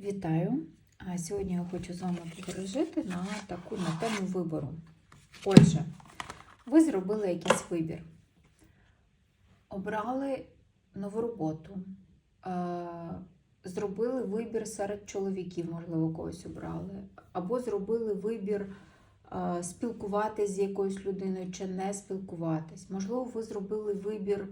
Вітаю! А Сьогодні я хочу з вами поговорити на таку на тему вибору. Отже, ви зробили якийсь вибір. Обрали нову роботу, е, зробили вибір серед чоловіків, можливо, когось обрали, або зробили вибір е, спілкуватись з якоюсь людиною чи не спілкуватись. Можливо, ви зробили вибір,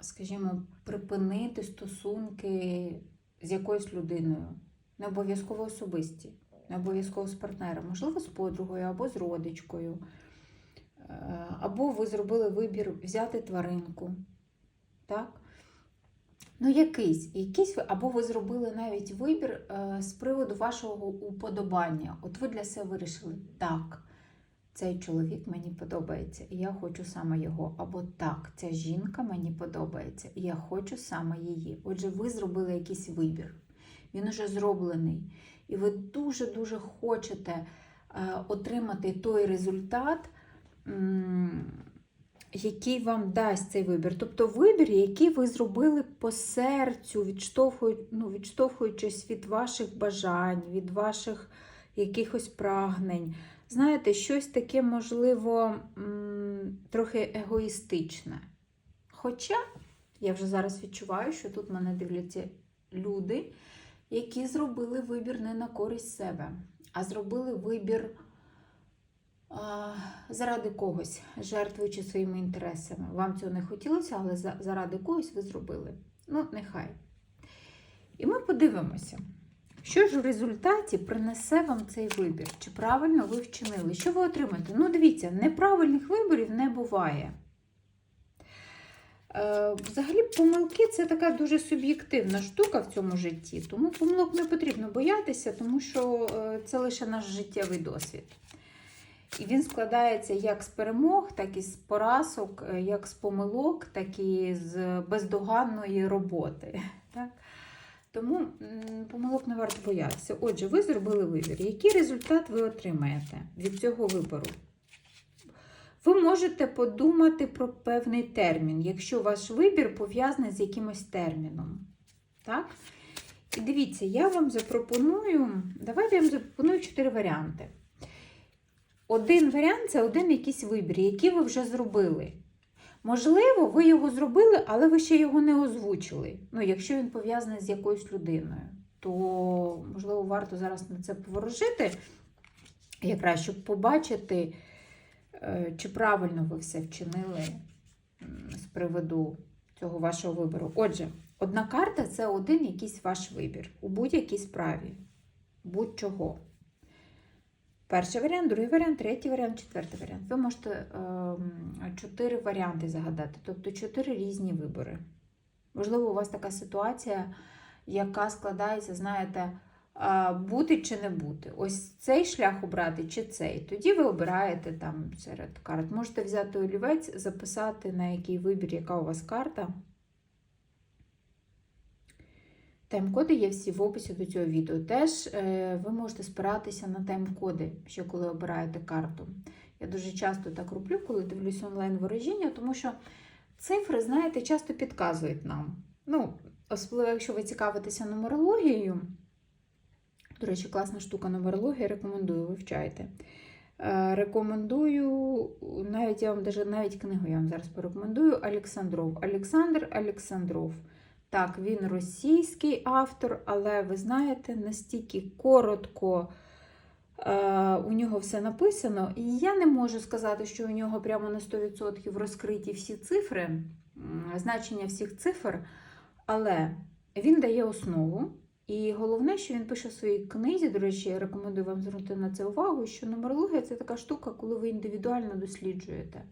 скажімо, припинити стосунки з якоюсь людиною, не обов'язково особисті, не обов'язково з партнером, можливо, з подругою або з родичкою. Е, Або ви зробили вибір взяти тваринку. Так? Ну, якийсь, якийсь, або ви зробили навіть вибір е, з приводу вашого уподобання. От ви для себе вирішили, так, цей чоловік мені подобається, і я хочу саме його. Або так, ця жінка мені подобається, і я хочу саме її. Отже, ви зробили якийсь вибір. Він уже зроблений. І ви дуже-дуже хочете е, отримати той результат, який вам дасть цей вибір. Тобто вибір, який ви зробили по серцю, ну, відштовхуючись від ваших бажань, від ваших якихось прагнень. Знаєте, щось таке, можливо, трохи егоїстичне. Хоча я вже зараз відчуваю, що тут мене дивляться люди, які зробили вибір не на користь себе, а зробили вибір а, заради когось, жертвуючи своїми інтересами. Вам цього не хотілося, але заради когось ви зробили. Ну, нехай. І ми подивимося, що ж в результаті принесе вам цей вибір? Чи правильно ви вчинили? Що ви отримаєте? Ну, дивіться, неправильних виборів не буває. Е, Взагалі, помилки це така дуже суб'єктивна штука в цьому житті, тому помилок не потрібно боятися, тому що е, це лише наш життєвий досвід. І він складається як з перемог, так і з поразок, е, як з помилок, так і з бездоганної роботи. Так? Тому помилок не варто боятися. Отже, ви зробили вибір. Який результат ви отримаєте від цього вибору? Ви можете подумати про певний термін, якщо ваш вибір пов'язаний з якимось терміном. Так? І дивіться, я вам запропоную, давайте я вам запропоную чотири варіанти. Один варіант це один якийсь вибір, який ви вже зробили. Можливо, ви його зробили, але ви ще його не озвучили. Ну, якщо він пов'язаний з якоюсь людиною, то, можливо, варто зараз на це поворожити, якраз щоб побачити, е, чи правильно ви все вчинили з приводу цього вашого вибору. Отже, одна карта це один якийсь ваш вибір у будь-якій справі, будь-чого. Перший варіант, другий варіант, третій варіант, четвертий варіант. Ви можете ем, чотири варіанти загадати, тобто чотири різні вибори. Можливо, у вас така ситуація, яка складається, знаєте, а, бути чи не бути. Ось цей шлях обрати чи цей. Тоді ви обираєте там серед карт. Можете взяти олівець, записати, на який вибір, яка у вас карта. Тайм-коди є всі в описі до цього відео. Теж е, ви можете спиратися на тайм-коди, ще коли обираєте карту. Я дуже часто так роблю, коли дивлюсь онлайн-ворожіння, тому що цифри, знаєте, часто підказують нам. Ну, особливо, якщо ви цікавитеся нумерологією. До речі, класна штука нумерологія, рекомендую, вивчайте. Е, Рекомендую, навіть я вам навіть книгу я вам зараз порекомендую. Олександров. Олександр Олександров. Так, він російський автор, але ви знаєте, настільки коротко е, у нього все написано. І я не можу сказати, що у нього прямо на 100% розкриті всі цифри, значення всіх цифр, але він дає основу. І головне, що він пише в своїй книзі, до речі, я рекомендую вам звернути на це увагу, що нумерологія це така штука, коли ви індивідуально досліджуєте.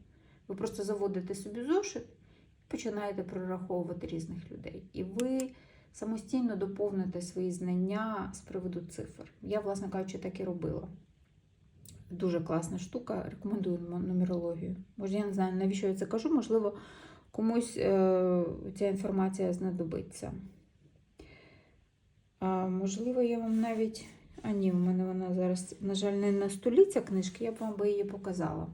Ви просто заводите собі зошит починаєте прораховувати різних людей. І ви самостійно доповните свої знання з приводу цифр. Я, власне кажучи, так і робила. Дуже класна штука, рекомендую нумерологію. Може, я не знаю, навіщо я це кажу, можливо, комусь е- ця інформація знадобиться. А, можливо, я вам навіть. А ні, у мене вона зараз, на жаль, не на столі ця книжка, я б вам би її показала.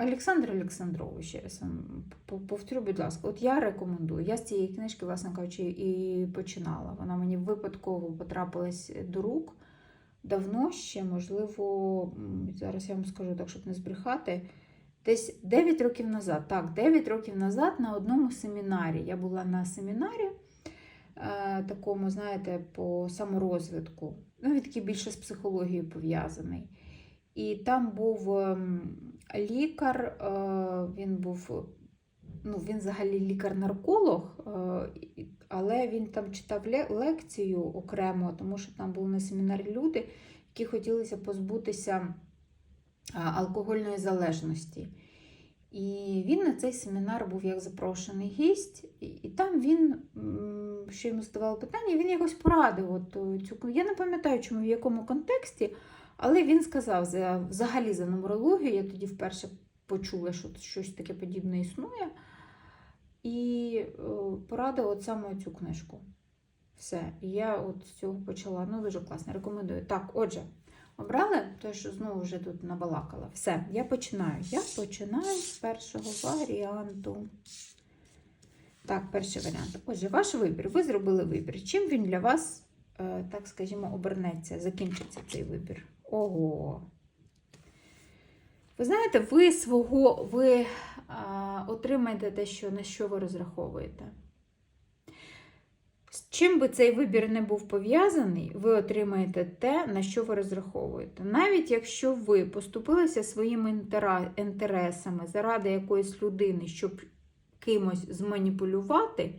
Олександр Олександрович, раз вам повторю, будь ласка, от я рекомендую. Я з цієї книжки, власне кажучи, і починала. Вона мені випадково потрапилась до рук давно ще, можливо, зараз я вам скажу так, щоб не збрехати. Десь 9 років назад, так, 9 років назад на одному семінарі. Я була на семінарі, е, такому, знаєте, по саморозвитку. Ну, він такий більше з психологією пов'язаний. І там був ем, лікар, е, він був, ну, він взагалі лікар-нарколог, е, але він там читав лекцію окремо, тому що там були на семінарі люди, які хотілося позбутися алкогольної залежності. І він на цей семінар був як запрошений гість, і, там він, що йому задавали питання, він якось порадив от е, цю. Я не пам'ятаю, чому в якому контексті, але він сказав за, взагалі за нумерологію. Я тоді вперше почула, що щось таке подібне існує. І е, порадив от саме цю книжку. Все. І я от з цього почала. Ну, дуже класно, рекомендую. Так, отже, обрали, то що знову вже тут набалакала. Все, я починаю. Я починаю з першого варіанту. Так, перший варіант. Отже, ваш вибір. Ви зробили вибір. Чим він для вас, е, так скажімо, обернеться, закінчиться цей вибір? Ого. Ви знаєте, ви свого, ви а, отримаєте те, що, на що ви розраховуєте. З чим би цей вибір не був пов'язаний, ви отримаєте те, на що ви розраховуєте. Навіть якщо ви поступилися своїми інтересами заради якоїсь людини, щоб кимось зманіпулювати,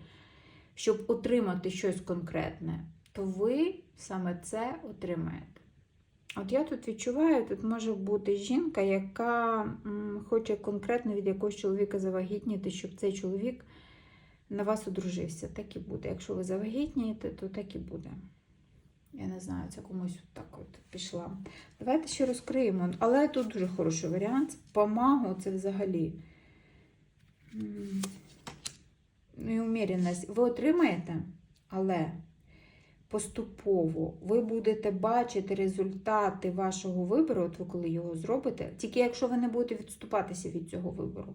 щоб отримати щось конкретне, то ви саме це отримаєте. От я тут відчуваю, тут може бути жінка, яка хоче конкретно від якогось чоловіка завагітніти, щоб цей чоловік на вас одружився. Так і буде. Якщо ви завагітнієте, то так і буде. Я не знаю, це комусь так от пішла. Давайте ще розкриємо. Але тут дуже хороший варіант. Помагу це взагалі. м, Неуміряність. Ви отримаєте, але поступово ви будете бачити результати вашого вибору, от ви коли його зробите, тільки якщо ви не будете відступатися від цього вибору,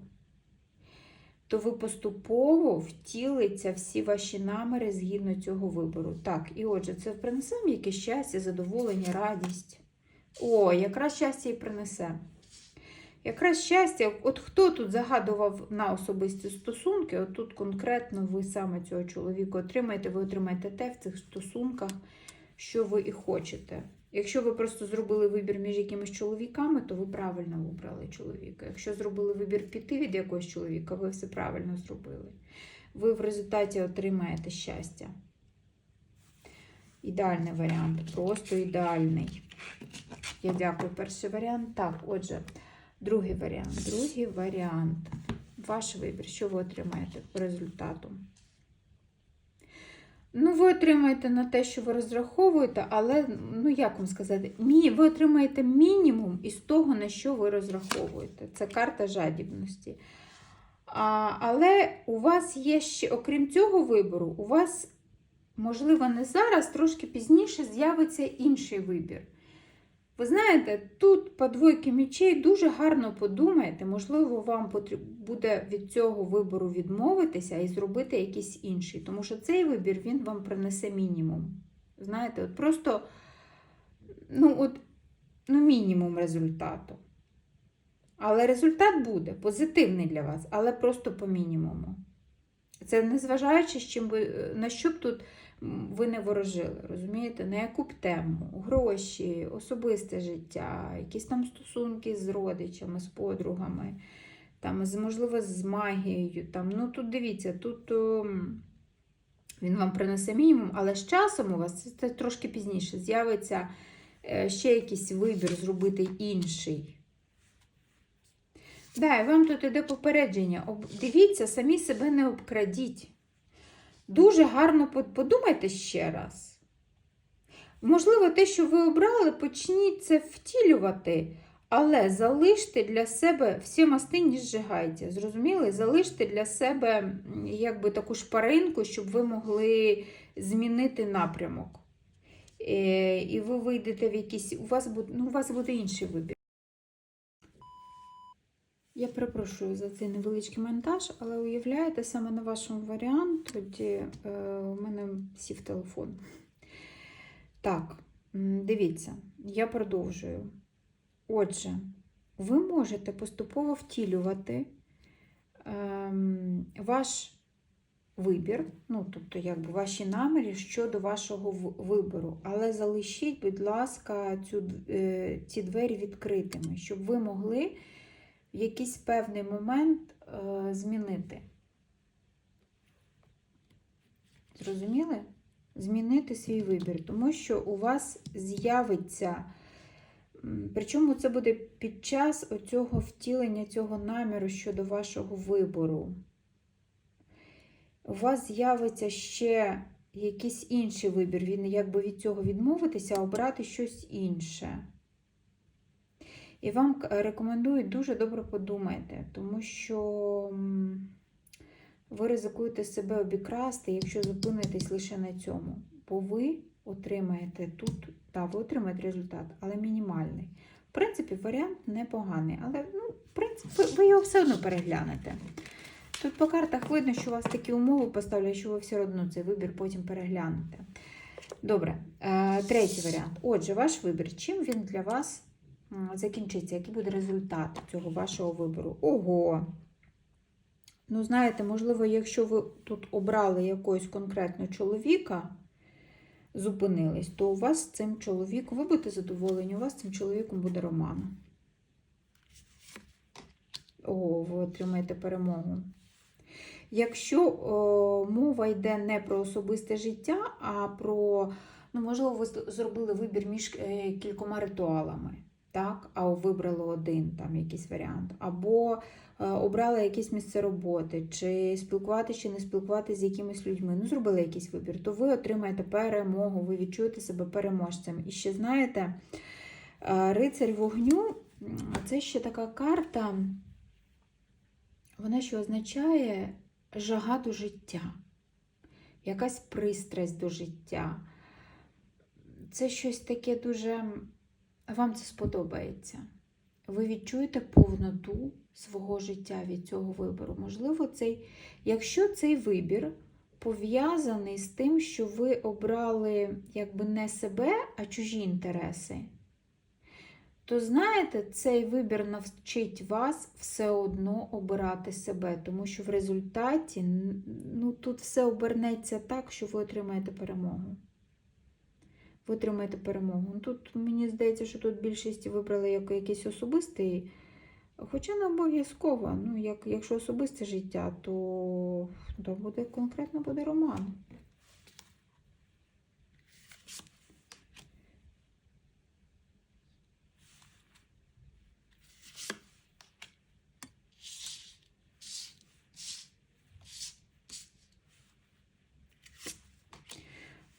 то ви поступово втілиться всі ваші наміри згідно цього вибору. Так, і отже, це принесе якесь щастя, задоволення, радість. О, якраз щастя і принесе. Якраз щастя, от хто тут загадував на особисті стосунки, от тут конкретно ви саме цього чоловіка отримаєте, ви отримаєте те в цих стосунках, що ви і хочете. Якщо ви просто зробили вибір між якимись чоловіками, то ви правильно вибрали чоловіка. Якщо зробили вибір піти від якогось чоловіка, ви все правильно зробили. Ви в результаті отримаєте щастя. Ідеальний варіант, просто ідеальний. Я дякую. Перший варіант. Так, отже, другий варіант. Другий варіант. Ваш вибір. Що ви отримаєте по результату? Ну, ви отримаєте на те, що ви розраховуєте, але, ну як вам сказати, ви отримаєте мінімум із того, на що ви розраховуєте. Це карта жадібності. А, але у вас є ще, окрім цього вибору, у вас, можливо, не зараз, трошки пізніше з'явиться інший вибір. Ви знаєте, тут по двойки мічей дуже гарно подумайте, можливо, вам буде від цього вибору відмовитися і зробити якийсь інший. Тому що цей вибір він вам принесе мінімум. Знаєте, от просто ну, от, ну, мінімум результату. Але результат буде позитивний для вас, але просто по мінімуму. Це незважаючи, з на що б тут ви не ворожили, розумієте, на яку б тему, гроші, особисте життя, якісь там стосунки з родичами, з подругами, там, можливо, з магією. Там, ну, тут дивіться, тут о, він вам принесе мінімум, але з часом у вас це, трошки пізніше з'явиться е, ще якийсь вибір зробити інший. Да, вам тут іде попередження. Дивіться, самі себе не обкрадіть. Дуже гарно подумайте ще раз. Можливо, те, що ви обрали, почніть це втілювати, але залиште для себе всі масти не зжигайте. Зрозуміли? Залиште для себе якби таку шпаринку, щоб ви могли змінити напрямок. Е, І ви вийдете в якийсь. У вас буде, ну, у вас буде інший вибір. Я перепрошую за цей невеличкий монтаж, але уявляєте, саме на вашому варіанті е, у мене сів телефон. Так, дивіться, я продовжую. Отже, ви можете поступово втілювати ем, ваш вибір, ну, тобто, якби ваші наміри щодо вашого вибору, але залишіть, будь ласка, цю, е, ці двері відкритими, щоб ви могли в якийсь певний момент е, змінити. Зрозуміли? Змінити свій вибір, тому що у вас з'явиться. Причому це буде під час оцього втілення цього наміру щодо вашого вибору. У вас з'явиться ще якийсь інший вибір. Він якби від цього відмовитися, а обрати щось інше. І вам рекомендую дуже добре подумайте, тому що ви ризикуєте себе обікрасти, якщо зупинитесь лише на цьому. Бо ви отримаєте тут, так, ви отримаєте результат, але мінімальний. В принципі, варіант непоганий, але ну, в принципі, ви- його все одно переглянете. Тут по картах видно, що у вас такі умови поставлять, що ви все одно цей вибір потім переглянете. Добре, е, третій варіант. Отже, ваш вибір. Чим він для вас закінчиться? Який буде результат цього вашого вибору? Ого! Ну, знаєте, можливо, якщо ви тут обрали якогось конкретного чоловіка, зупинились, то у вас з цим чоловіком, ви будете задоволені, у вас з цим чоловіком буде роман. О, ви отримаєте перемогу. Якщо о, мова йде не про особисте життя, а про, ну, можливо, ви зробили вибір між е, кількома ритуалами, так? а вибрали один там якийсь варіант, або е, обрали якесь місце роботи, чи спілкуватися, чи не спілкуватися з якимись людьми, ну, зробили якийсь вибір, то ви отримаєте перемогу, ви відчуєте себе переможцем. І ще знаєте, е, рицарь вогню це ще така карта. Вона що означає жага до життя, якась пристрасть до життя. Це щось таке дуже. Вам це сподобається. Ви відчуєте повноту свого життя від цього вибору. Можливо, цей, якщо цей вибір пов'язаний з тим, що ви обрали якби не себе, а чужі інтереси, то знаєте, цей вибір навчить вас все одно обирати себе, тому що в результаті ну, тут все обернеться так, що ви отримаєте перемогу. Ви отримаєте перемогу. Ну, Тут мені здається, що тут більшість вибрали як якийсь особистий, хоча не обов'язково. Ну, як, якщо особисте життя, то, то буде конкретно буде роман.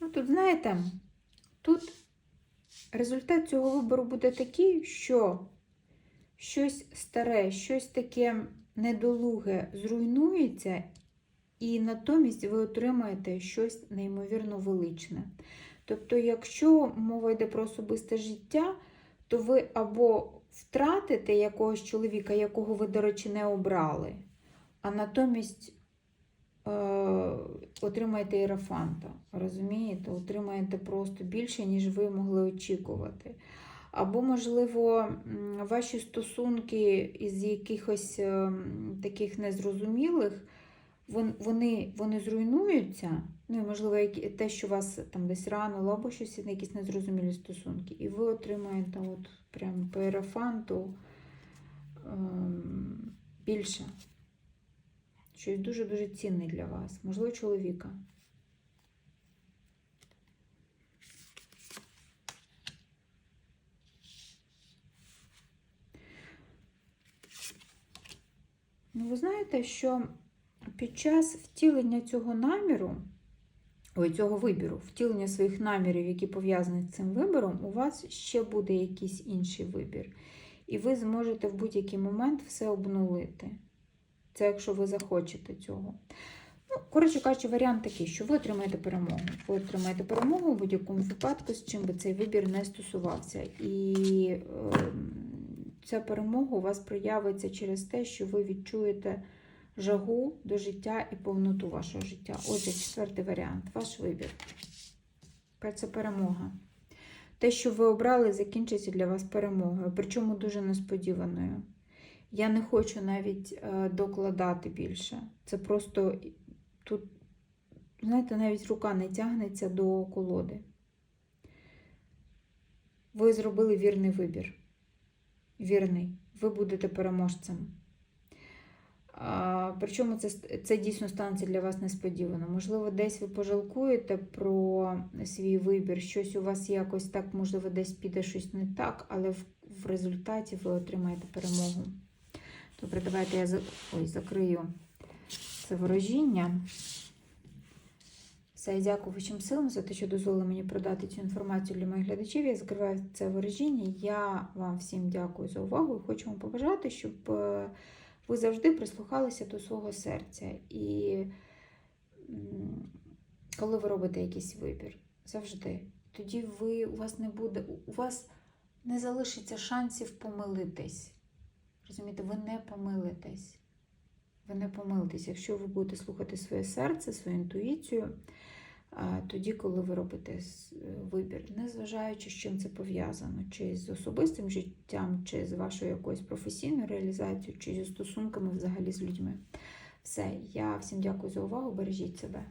Ну, тут, знаєте, тут результат цього вибору буде такий, що щось старе, щось таке недолуге зруйнується, і натомість ви отримаєте щось неймовірно величне. Тобто, якщо мова йде про особисте життя, то ви або втратите якогось чоловіка, якого ви, до речі, не обрали, а натомість отримаєте іерафанта. Розумієте? Отримаєте просто більше, ніж ви могли очікувати. Або, можливо, ваші стосунки із якихось ем, таких незрозумілих, вони, вони зруйнуються. Ну, і, можливо, те, що вас там десь ранило, або щось якісь незрозумілі стосунки. І ви отримаєте от прям по іерафанту ем, більше. Щось дуже-дуже цінне для вас. Можливо, чоловіка. Ну, ви знаєте, що під час втілення цього наміру, ой, цього вибіру, втілення своїх намірів, які пов'язані з цим вибором, у вас ще буде якийсь інший вибір. І ви зможете в будь-який момент все обнулити. Це якщо ви захочете цього. Ну, коротше кажучи, варіант такий, що ви отримаєте перемогу. Ви отримаєте перемогу в будь-якому випадку, з чим би цей вибір не стосувався. І е, ця перемога у вас проявиться через те, що ви відчуєте жагу до життя і повноту вашого життя. Отже, четвертий варіант ваш вибір. Це перемога. Те, що ви обрали, закінчиться для вас перемогою, причому дуже несподіваною. Я не хочу навіть е, докладати більше. Це просто тут, знаєте, навіть рука не тягнеться до колоди. Ви зробили вірний вибір. Вірний. Ви будете переможцем. А, причому це, це дійсно станеться для вас несподівано. Можливо, десь ви пожалкуєте про свій вибір, щось у вас якось так, можливо, десь піде щось не так, але в, в результаті ви отримаєте перемогу. Добре, давайте я. Ой, закрию це ворожіння. Все, я дякую вищим силам за те, що дозволили мені продати цю інформацію для моїх глядачів. Я закриваю це ворожіння. Я вам всім дякую за увагу і хочу вам побажати, щоб е, ви завжди прислухалися до свого серця. І коли ви робите якийсь вибір, завжди, тоді ви, у вас не буде, у вас не залишиться шансів помилитись. Розумієте, ви не помилитесь. Ви не помилитесь, якщо ви будете слухати своє серце, свою інтуїцію, тоді, коли ви робите вибір, незважаючи, з чим це пов'язано, чи з особистим життям, чи з вашою якоюсь професійною реалізацією, чи зі стосунками взагалі з людьми. Все, я всім дякую за увагу, бережіть себе.